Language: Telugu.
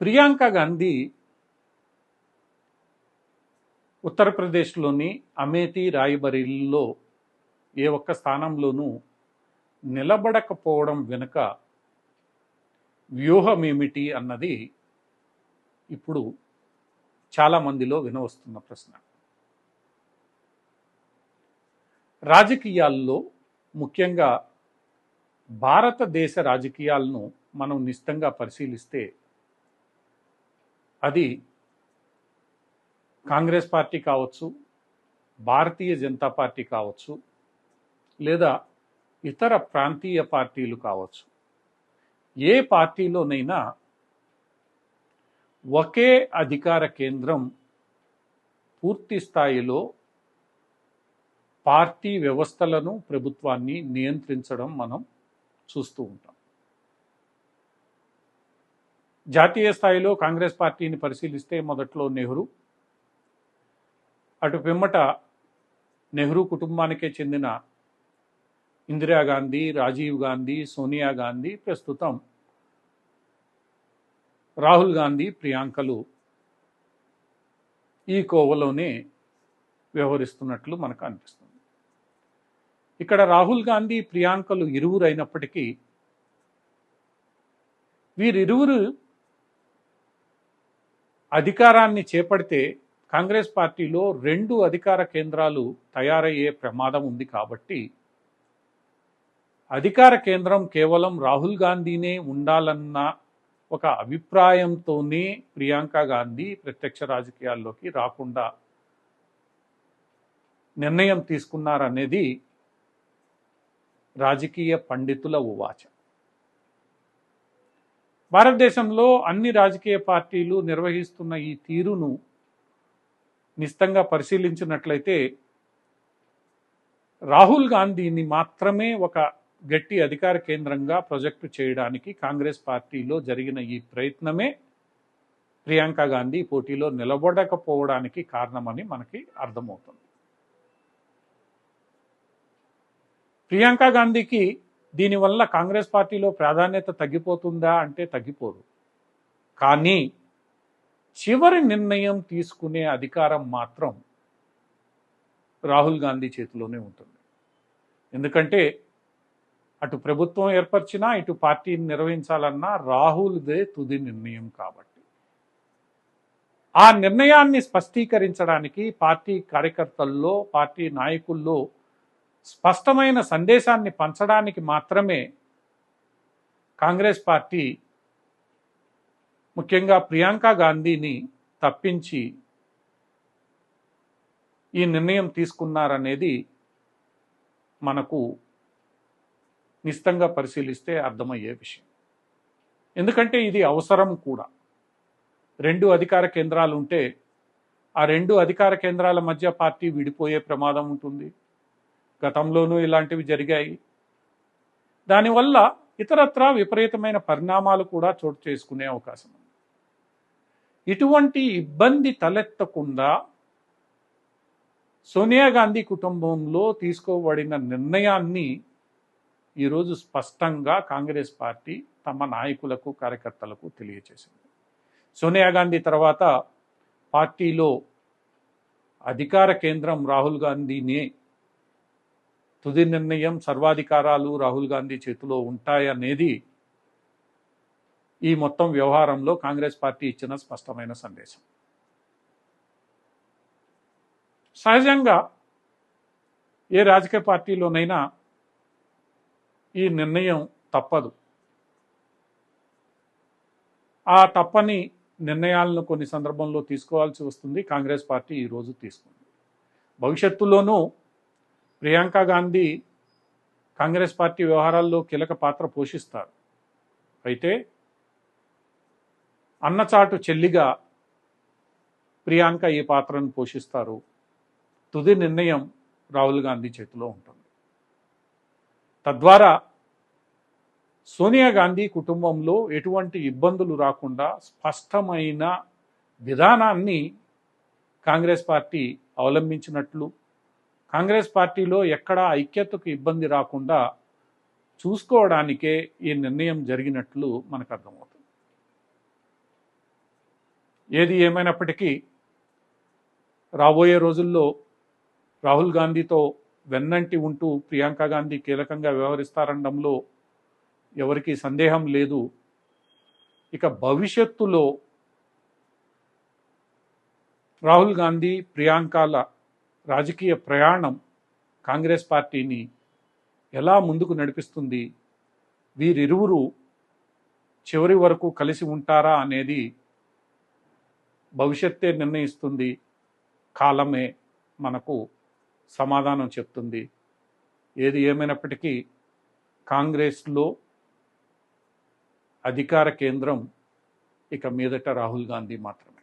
ప్రియాంక గాంధీ ఉత్తరప్రదేశ్లోని అమేథీ రాయబరీల్లో ఏ ఒక్క స్థానంలోనూ నిలబడకపోవడం వెనుక వ్యూహం ఏమిటి అన్నది ఇప్పుడు చాలామందిలో వినవస్తున్న ప్రశ్న. రాజకీయాల్లో ముఖ్యంగా భారతదేశ రాజకీయాలను మనం నిశ్చితంగా పరిశీలిస్తే అది కాంగ్రెస్ పార్టీ కావచ్చు భారతీయ జనతా పార్టీ కావచ్చు లేదా ఇతర ప్రాంతీయ పార్టీలు కావచ్చు. ఏ పార్టీలోనైనా ఒకే అధికార కేంద్రం పూర్తి స్థాయిలో పార్టీ వ్యవస్థలను ప్రభుత్వాన్ని నియంత్రించడం మనం చూస్తూ ఉంటాం. జాతీయ స్థాయిలో కాంగ్రెస్ పార్టీని పరిశీలిస్తే మొదట్లో నెహ్రూ. అటు పిమ్మట నెహ్రూ కుటుంబానికే చెందిన ఇందిరాగాంధీ రాజీవ్ గాంధీ సోనియా గాంధీ ప్రస్తుతం రాహుల్ గాంధీ ప్రియాంకలు ఈ కోవలోనే వ్యవహరిస్తున్నట్లు మనకు అనిపిస్తుంది. ఇక్కడ రాహుల్ గాంధీ ప్రియాంకలు ఇరువురైనప్పటికీ వీరిరువురు అధికారాన్ని చేపడితే కాంగ్రెస్ పార్టీలో రెండు అధికార కేంద్రాలు తయారయ్యే ప్రమాదం ఉంది కాబట్టి అధికార కేంద్రం కేవలం రాహుల్ గాంధీనే ఉండాలన్న ఒక అభిప్రాయంతోనే ప్రియాంక గాంధీ ప్రత్యక్ష రాజకీయాల్లోకి రాకుండా నిర్ణయం తీసుకున్నారనేది రాజకీయ పండితుల ఉవాచ. భారతదేశంలో అన్ని రాజకీయ పార్టీలు నిర్వహిస్తున్న ఈ తీరును నిస్తంగా పరిశీలించినట్లయితే రాహుల్ గాంధీని మాత్రమే ఒక గట్టి అధికార కేంద్రంగా ప్రొజెక్టు చేయడానికి కాంగ్రెస్ పార్టీలో జరిగిన ఈ ప్రయత్నమే ప్రియాంక గాంధీ పోటీలో నిలబడకపోవడానికి కారణమని మనకి అర్థమవుతుంది. ప్రియాంక గాంధీకి దీనివల్ల కాంగ్రెస్ పార్టీలో ప్రాధాన్యత తగ్గిపోతుందా అంటే తగ్గిపోదు. కానీ చివరి నిర్ణయం తీసుకునే అధికారం మాత్రం రాహుల్ గాంధీ చేతిలోనే ఉంటుంది. ఎందుకంటే అటు ప్రభుత్వం ఏర్పరిచినా ఇటు పార్టీని నిర్వహించాలన్నా రాహుల్దే తుది నిర్ణయం కాబట్టి. ఆ నిర్ణయాన్ని స్పష్టీకరించడానికి పార్టీ కార్యకర్తల్లో పార్టీ నాయకుల్లో స్పష్టమైన సందేశాన్ని పంచడానికి మాత్రమే కాంగ్రెస్ పార్టీ ముఖ్యంగా ప్రియాంక గాంధీని తప్పించి ఈ నిర్ణయం తీసుకున్నారనేది మనకు నిశ్చితంగా పరిశీలిస్తే అర్థమయ్యే విషయం. ఎందుకంటే ఇది అవసరం కూడా. రెండు అధికార కేంద్రాలు ఉంటే ఆ రెండు అధికార కేంద్రాల మధ్య పార్టీ విడిపోయే ప్రమాదం ఉంటుంది. గతంలోనూ ఇలాంటివి జరిగాయి. దానివల్ల ఇతరత్రా విపరీతమైన పరిణామాలు కూడా చోటు చేసుకునే అవకాశం ఉంది. ఇటువంటి ఇబ్బంది తలెత్తకుండా సోనియా గాంధీ కుటుంబంలో తీసుకోబడిన నిర్ణయాన్ని ఈరోజు స్పష్టంగా కాంగ్రెస్ పార్టీ తమ నాయకులకు కార్యకర్తలకు తెలియజేసింది సోనియా గాంధీ తర్వాత పార్టీలో అధికార కేంద్రం రాహుల్ గాంధీనే తుది నిర్ణయం సర్వాధికారాలు రాహుల్ గాంధీ చేతిలో ఉంటాయనేది ఈ మొత్తం వ్యవహారంలో కాంగ్రెస్ పార్టీ ఇచ్చిన స్పష్టమైన సందేశం. సహజంగా ఏ రాజకీయ పార్టీలోనైనా ఈ నిర్ణయం తప్పదు. ఆ తప్పని నిర్ణయాలను కొన్ని సందర్భంలో తీసుకోవాల్సి వస్తుంది. కాంగ్రెస్ పార్టీ ఈరోజు తీసుకుంది. భవిష్యత్తులోనూ ప్రియాంక గాంధీ కాంగ్రెస్ పార్టీ వ్యవహారాల్లో కీలక పాత్ర పోషిస్తారు. అయితే అన్నచాటు చెల్లిగా ప్రియాంక ఈ పాత్రను పోషిస్తారు. తుది నిర్ణయం రాహుల్ గాంధీ చేతిలో ఉంటుంది. తద్వారా సోనియా గాంధీ కుటుంబంలో ఎటువంటి ఇబ్బందులు రాకుండా స్పష్టమైన విధానాన్ని కాంగ్రెస్ పార్టీ అవలంబించినట్లు కాంగ్రెస్ పార్టీలో ఎక్కడా ఐక్యతకు ఇబ్బంది రాకుండా చూసుకోవడానికే ఈ నిర్ణయం జరిగినట్లు మనకు అర్థమవుతుంది. ఏది ఏమైనప్పటికీ రాబోయే రోజుల్లో రాహుల్ గాంధీతో వెన్నంటి ఉంటూ ప్రియాంక గాంధీ కీలకంగా వ్యవహరిస్తారనడంలో ఎవరికీ సందేహం లేదు. ఇక భవిష్యత్తులో రాహుల్ గాంధీ ప్రియాంకల రాజకీయ ప్రయాణం కాంగ్రెస్ పార్టీని ఎలా ముందుకు నడిపిస్తుంది? వీరిరువురు చివరి వరకు కలిసి ఉంటారా అనేది భవిష్యత్తే నిర్ణయిస్తుంది. కాలమే మనకు సమాధానం చెప్తుంది. ఏది ఏమైనప్పటికీ కాంగ్రెస్లో అధికార కేంద్రం ఇక మీదట రాహుల్ గాంధీ మాత్రమే.